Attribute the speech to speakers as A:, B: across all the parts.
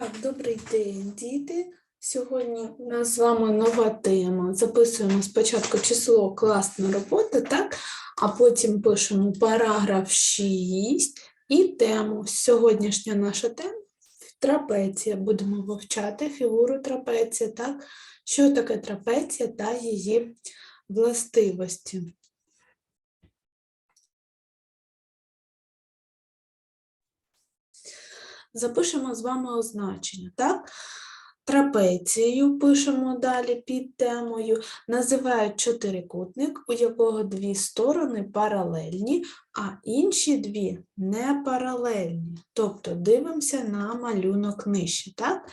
A: Так, добрий день, діти. Сьогодні у нас з вами нова тема. Записуємо спочатку число класна робота, так? а потім пишемо параграф 6 і тему. Сьогоднішня наша тема трапеція. Будемо вивчати фігуру трапеція, так? Що таке трапеція та її властивості. Запишемо з вами означення, так? Трапецією пишемо далі під темою, називають чотирикутник, у якого дві сторони паралельні, а інші дві не паралельні. Тобто дивимося на малюнок нижче, так?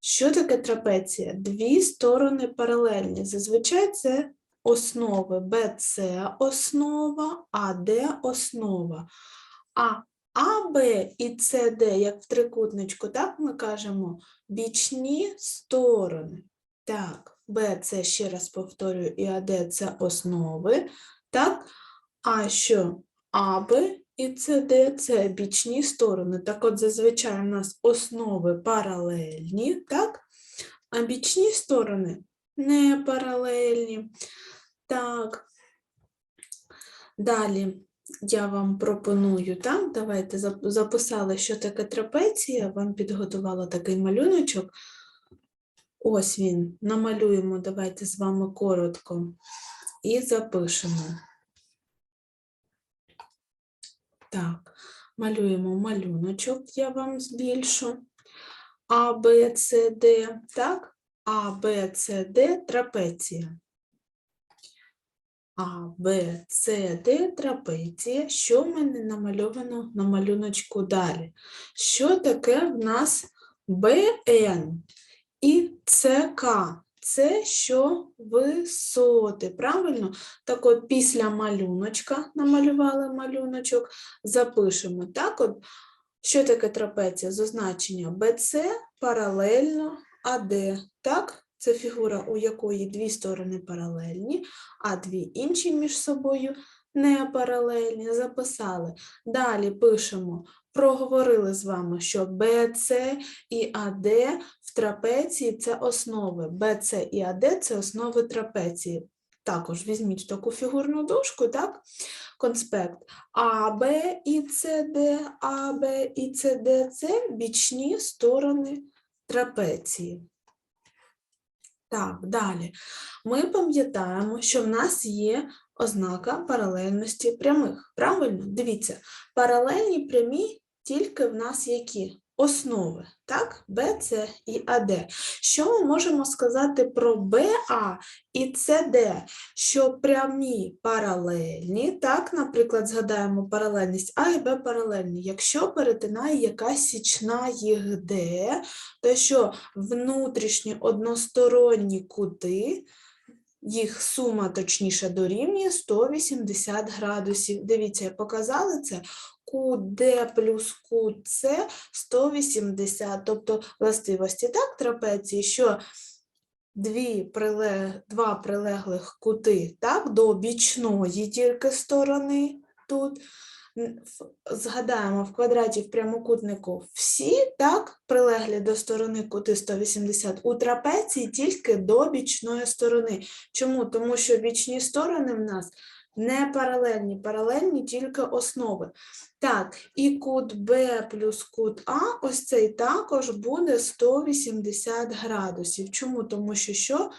A: Що таке трапеція? Дві сторони паралельні. Зазвичай це основи BC основа, AD основа. А а, Б і С, Д, як в трикутничку, так ми кажемо бічні сторони. Так, Б це ще раз повторюю, і АД це основи. Так, а що АБ і СД це бічні сторони. Так от зазвичай у нас основи паралельні, так? А бічні сторони не паралельні. Так. Далі я вам пропоную, так, давайте записали, що таке трапеція, вам підготувала такий малюночок. Ось він, намалюємо, давайте з вами коротко і запишемо. Так, малюємо малюночок, я вам збільшу. А, Б, С, Д, так? А, Б, С, Д, трапеція. А, Б, С, Д, трапеція. Що в мене намальовано на малюночку далі? Що таке в нас БН і ЦК? Це що висоти, правильно? Так от після малюночка намалювали малюночок, запишемо так от, що таке трапеція? З означення BC паралельно АД, так? Це фігура, у якої дві сторони паралельні, а дві інші між собою не паралельні. Записали. Далі пишемо, проговорили з вами, що BC і АД в трапеції це основи. BC і АД це основи трапеції. Також візьміть таку фігурну дошку, так? Конспект. А, Б і СД, А, Б і СД це бічні сторони трапеції. Так, далі. Ми пам'ятаємо, що в нас є ознака паралельності прямих. Правильно? Дивіться, паралельні прямі тільки в нас які? Основи, так? Б, С і АД. Що ми можемо сказати про БА і СД? Що прямі паралельні, так, наприклад, згадаємо паралельність А і Б паралельні. Якщо перетинає якась січна їх Д, то що внутрішні односторонні кути, їх сума точніше дорівнює 180 градусів. Дивіться, показали це. Д плюс С 180, тобто властивості так трапеції, що дві прилег... два прилеглих кути так, до бічної тільки сторони тут. Згадаємо в квадраті в прямокутнику всі так, прилеглі до сторони кути 180, у трапеції тільки до бічної сторони. Чому? Тому що бічні сторони в нас не паралельні, паралельні тільки основи. Так, і кут Б плюс кут А, ось цей також буде 180 градусів. Чому? Тому що що?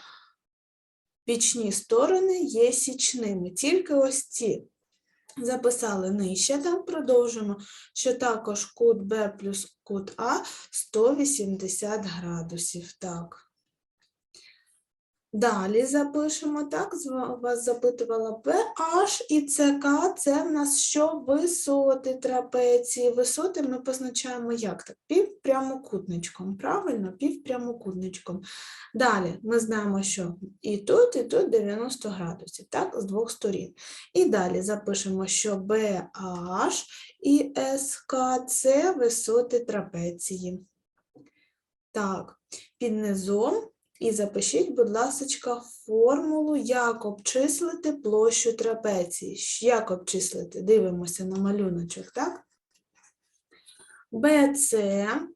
A: Бічні сторони є січними, тільки ось ці. Записали нижче, так продовжимо, що також кут Б плюс кут А 180 градусів. Так. Далі запишемо, так, вас запитувала PH і CK, це в нас що? Висоти трапеції. Висоти ми позначаємо як так? Півпрямокутничком, правильно? Півпрямокутничком. Далі ми знаємо, що і тут, і тут 90 градусів, так, з двох сторін. І далі запишемо, що BH і SK – це висоти трапеції. Так, під низом і запишіть, будь ласка, формулу, як обчислити площу трапеції. Як обчислити? Дивимося на малюночок, так? БЦ,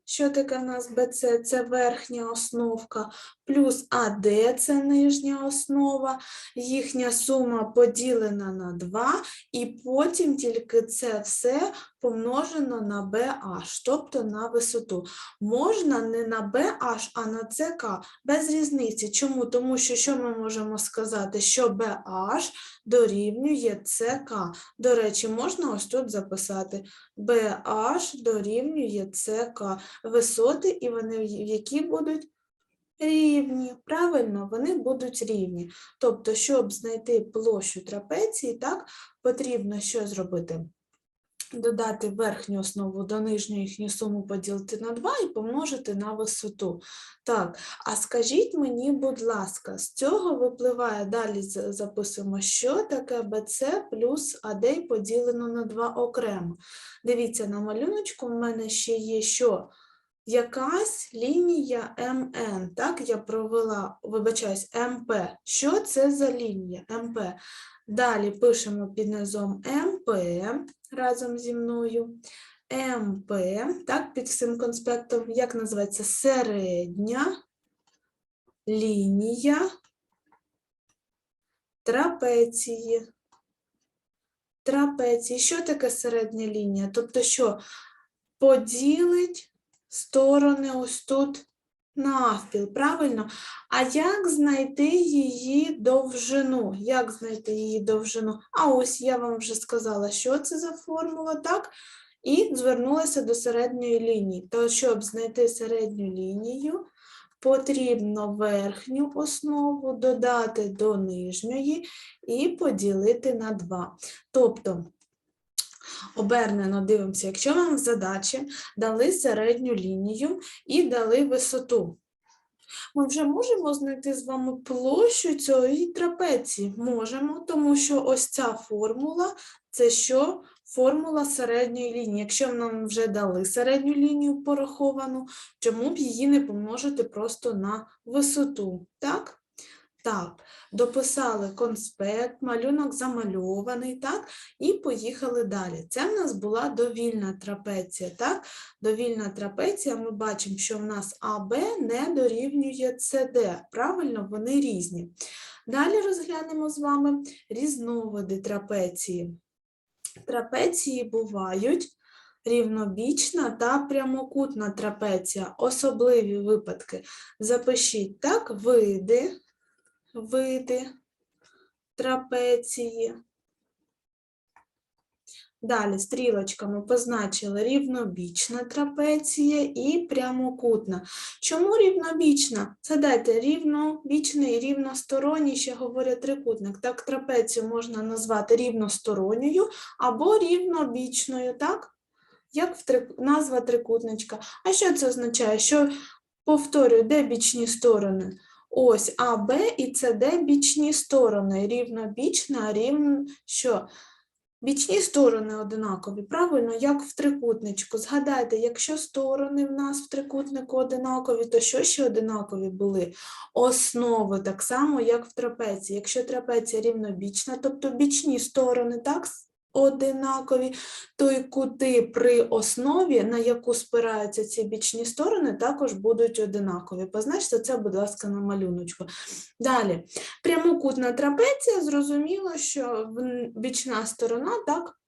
A: що таке в нас БЦ? Це верхня основка, плюс АД це нижня основа, їхня сума поділена на 2, і потім тільки це все помножено на BH, тобто на висоту. Можна не на BH, а на CK, без різниці. Чому? Тому що що ми можемо сказати? Що BH дорівнює CK. До речі, можна ось тут записати BH дорівнює CK. Висоти, і вони які будуть рівні. Правильно, вони будуть рівні. Тобто, щоб знайти площу трапеції, так, потрібно що зробити? Додати верхню основу до нижньої їхню суму поділити на 2 і помножити на висоту. Так, а скажіть мені, будь ласка, з цього випливає, далі записуємо, що таке BC плюс AD поділено на 2 окремо. Дивіться, на малюночку в мене ще є що? Якась лінія МН, так, я провела, вибачаюсь, МП. Що це за лінія МП? Далі пишемо під низом МП разом зі мною. МП, так, під всім конспектом, як називається? Середня лінія трапеції. Трапеції. Що таке середня лінія? Тобто, що поділить сторони ось тут навпіл, правильно? А як знайти її довжину? Як знайти її довжину? А ось я вам вже сказала, що це за формула, так? І звернулася до середньої лінії. То, щоб знайти середню лінію, потрібно верхню основу додати до нижньої і поділити на 2. Тобто, обернено дивимося, якщо вам в задачі дали середню лінію і дали висоту. Ми вже можемо знайти з вами площу цієї трапеції? Можемо, тому що ось ця формула це що? Формула середньої лінії. Якщо нам вже дали середню лінію пораховану, чому б її не помножити просто на висоту? Так? Так, дописали конспект, малюнок замальований, так? І поїхали далі. Це в нас була довільна трапеція, так? Довільна трапеція, ми бачимо, що в нас АБ не дорівнює СД. Правильно, вони різні. Далі розглянемо з вами різновиди трапеції. Трапеції бувають рівнобічна та прямокутна трапеція. Особливі випадки. Запишіть так, види, види трапеції. Далі стрілочками позначили рівнобічна трапеція і прямокутна. Чому рівнобічна? Згадайте, рівнобічний і рівносторонній, ще говорять трикутник. Так, трапецію можна назвати рівносторонньою або рівнобічною, так? Як в трик... назва трикутничка. А що це означає? Що, повторюю, де бічні сторони? Ось АБ і СД бічні сторони. Рівнобічна, рівно що? Бічні сторони одинакові, правильно, як в трикутничку. Згадайте, якщо сторони в нас в трикутнику одинакові, то що ще одинакові були? Основи, так само, як в трапеції. Якщо трапеція рівнобічна, тобто бічні сторони так одинакові, то і кути при основі, на яку спираються ці бічні сторони, також будуть одинакові. Позначте це, будь ласка, на малюночку. Далі. Прямокутна трапеція, зрозуміло, що бічна сторона так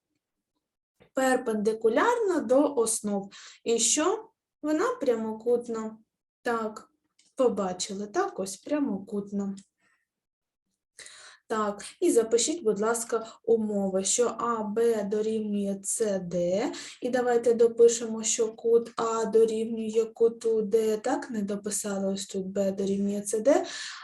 A: перпендикулярна до основ. І що? Вона прямокутна. Так, побачили, так, ось прямокутна. Так, і запишіть, будь ласка, умови, що АБ дорівнює СД, і давайте допишемо, що кут А дорівнює куту Д, так, не дописали ось тут Б дорівнює СД,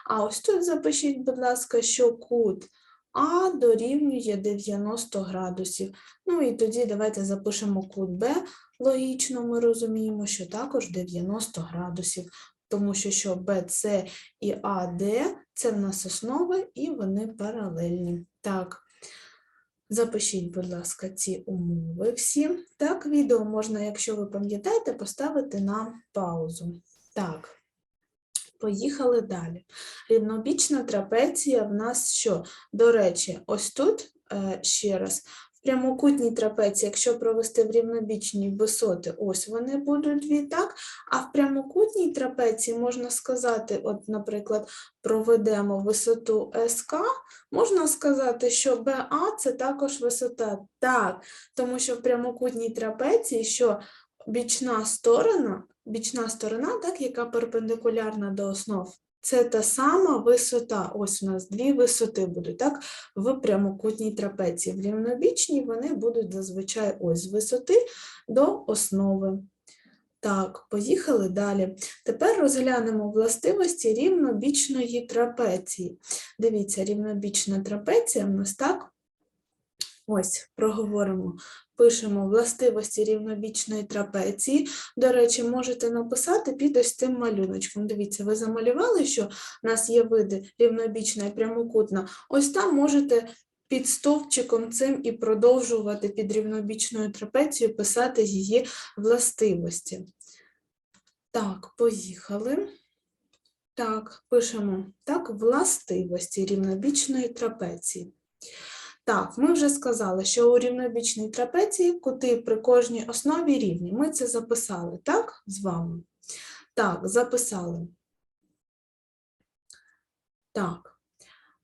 A: а ось тут запишіть, будь ласка, що кут А дорівнює 90 градусів. Ну і тоді давайте запишемо кут Б. Логічно ми розуміємо, що також 90 градусів, тому що що BC і AD – це в нас основи і вони паралельні. Так, запишіть, будь ласка, ці умови всі. Так, відео можна, якщо ви пам'ятаєте, поставити на паузу. Так. Поїхали далі. Рівнобічна трапеція в нас що? До речі, ось тут е, ще раз. Прямокутній трапеції, якщо провести в рівнобічні висоти, ось вони будуть дві, так? А в прямокутній трапеції можна сказати, от, наприклад, проведемо висоту СК, можна сказати, що БА це також висота. Так, тому що в прямокутній трапеції, що бічна сторона, бічна сторона, так, яка перпендикулярна до основ, це та сама висота. Ось у нас дві висоти будуть, так, в прямокутній трапеції. В рівнобічній вони будуть зазвичай ось з висоти до основи. Так, поїхали далі. Тепер розглянемо властивості рівнобічної трапеції. Дивіться, рівнобічна трапеція в нас так. Ось, проговоримо. Пишемо властивості рівнобічної трапеції. До речі, можете написати під ось цим малюночком. Дивіться, ви замалювали, що в нас є види рівнобічна і прямокутна. Ось там можете під стовпчиком цим і продовжувати під рівнобічною трапецією писати її властивості. Так, поїхали. Так, пишемо так, властивості рівнобічної трапеції. Так, ми вже сказали, що у рівнобічній трапеції кути при кожній основі рівні. Ми це записали, так, з вами? Так, записали. Так.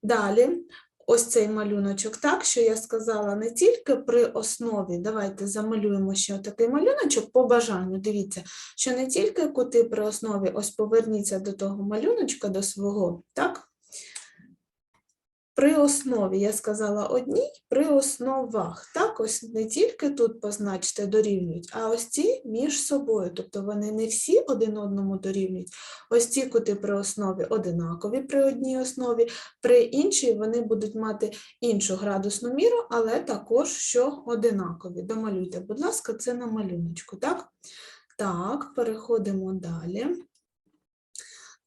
A: Далі, ось цей малюночок, так, що я сказала, не тільки при основі, давайте замалюємо ще такий малюночок по бажанню. Дивіться, що не тільки кути при основі, ось поверніться до того малюночка, до свого, так? При основі, я сказала одній, при основах. Так, ось не тільки тут позначте дорівнюють, а ось ці між собою. Тобто вони не всі один одному дорівнюють. Ось ці кути при основі одинакові при одній основі, при іншій вони будуть мати іншу градусну міру, але також що одинакові. Домалюйте, будь ласка, це на малюночку. Так, так переходимо далі.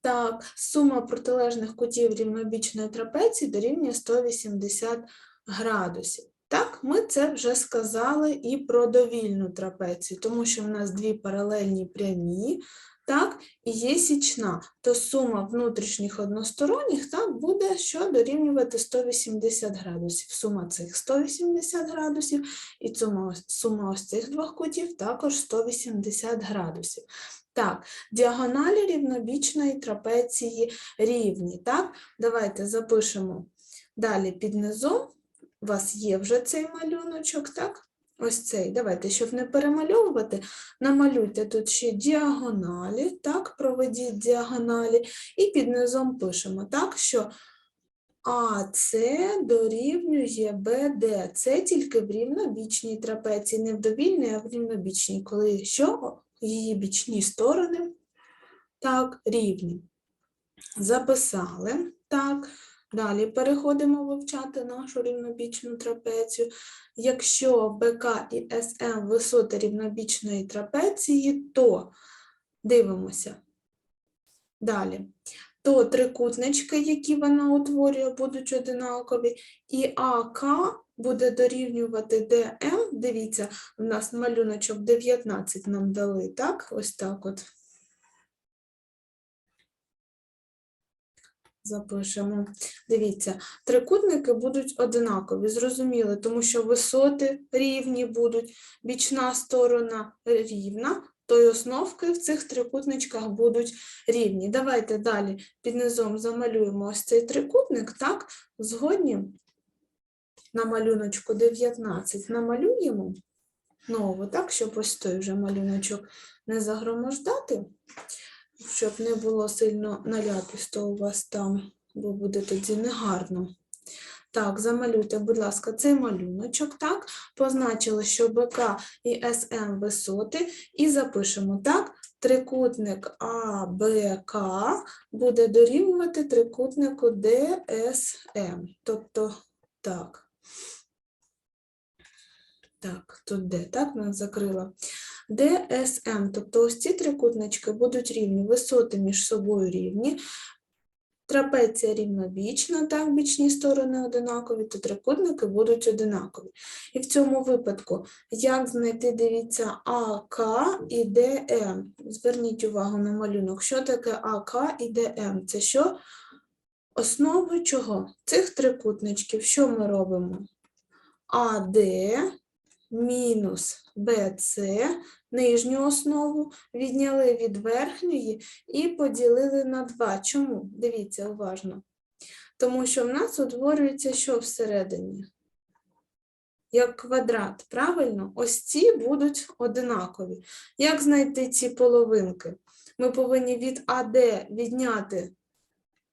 A: Так, сума протилежних кутів рівнобічної трапеції дорівнює 180 градусів. Так, ми це вже сказали і про довільну трапецію, тому що в нас дві паралельні прямі, так, і є січна, то сума внутрішніх односторонніх так, буде що дорівнювати 180 градусів. Сума цих 180 градусів і сума, сума ось цих двох кутів також 180 градусів. Так, діагоналі рівнобічної трапеції рівні. Так, давайте запишемо далі під низом. У вас є вже цей малюночок, так? Ось цей. Давайте, щоб не перемальовувати, намалюйте тут ще діагоналі, так, проведіть діагоналі, і під низом пишемо, так, що АС дорівнює БД. Це тільки в рівнобічній трапеції, не в довільній, а в рівнобічній, коли що її бічні сторони так, рівні. Записали. Так. Далі переходимо вивчати нашу рівнобічну трапецію. Якщо БК і СМ висоти рівнобічної трапеції, то дивимося. Далі. То трикутнички, які вона утворює, будуть одинакові, і АК буде дорівнювати ДМ. Дивіться, у нас малюночок 19 нам дали, так? Ось так от. Запишемо. Дивіться, трикутники будуть одинакові, зрозуміли, тому що висоти рівні будуть, бічна сторона рівна, то й основки в цих трикутничках будуть рівні. Давайте далі під низом замалюємо ось цей трикутник, так? Згодні на малюночку 19 намалюємо нову, так, щоб ось той вже малюночок не загромождати, щоб не було сильно наляпісто у вас там, бо буде тоді негарно. Так, замалюйте, будь ласка, цей малюночок, так, позначили, що БК і СМ висоти, і запишемо, так, трикутник АБК буде дорівнювати трикутнику ДСМ, тобто так. Так, тут де, так, нас закрила. ДСМ, тобто ось ці трикутнички будуть рівні, висоти між собою рівні, трапеція рівнобічна, так, бічні сторони одинакові, то трикутники будуть одинакові. І в цьому випадку, як знайти, дивіться, АК і ДМ. Зверніть увагу на малюнок, що таке АК і ДМ? Це що? Основи чого? Цих трикутничків, що ми робимо? АД мінус БЦ, нижню основу, відняли від верхньої і поділили на 2. Чому? Дивіться уважно. Тому що в нас утворюється що всередині? Як квадрат, правильно? Ось ці будуть одинакові. Як знайти ці половинки? Ми повинні від АД відняти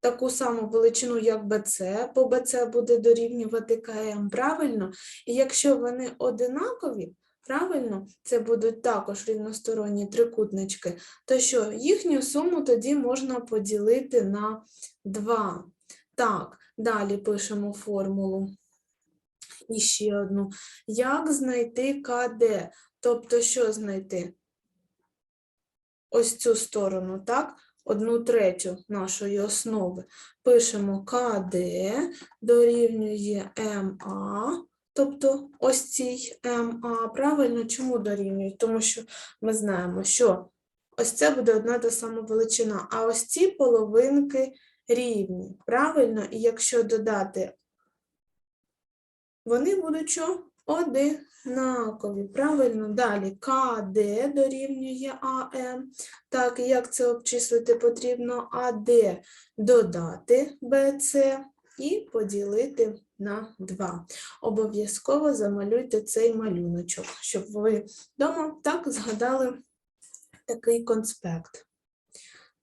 A: таку саму величину, як БЦ, бо БЦ буде дорівнювати КМ, правильно? І якщо вони одинакові, правильно, це будуть також рівносторонні трикутнички, то що їхню суму тоді можна поділити на 2. Так, далі пишемо формулу. І ще одну. Як знайти КД? Тобто, що знайти? Ось цю сторону, так? Одну третю нашої основи. Пишемо КД дорівнює МА, тобто ось цій МА. Правильно, чому дорівнює? Тому що ми знаємо, що ось це буде одна та сама величина, а ось ці половинки рівні. Правильно? І якщо додати вони будуть що? Одинакові. Правильно, далі КД дорівнює АМ. Так, як це обчислити? Потрібно АД додати БЦ і поділити на 2. Обов'язково замалюйте цей малюночок, щоб ви вдома так згадали такий конспект.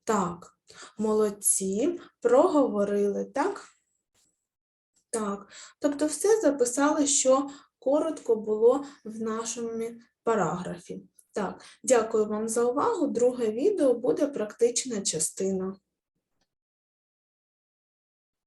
A: Так, молодці, проговорили, так? Так, тобто все записали, що коротко було в нашому параграфі. Так, дякую вам за увагу. Друге відео буде практична частина.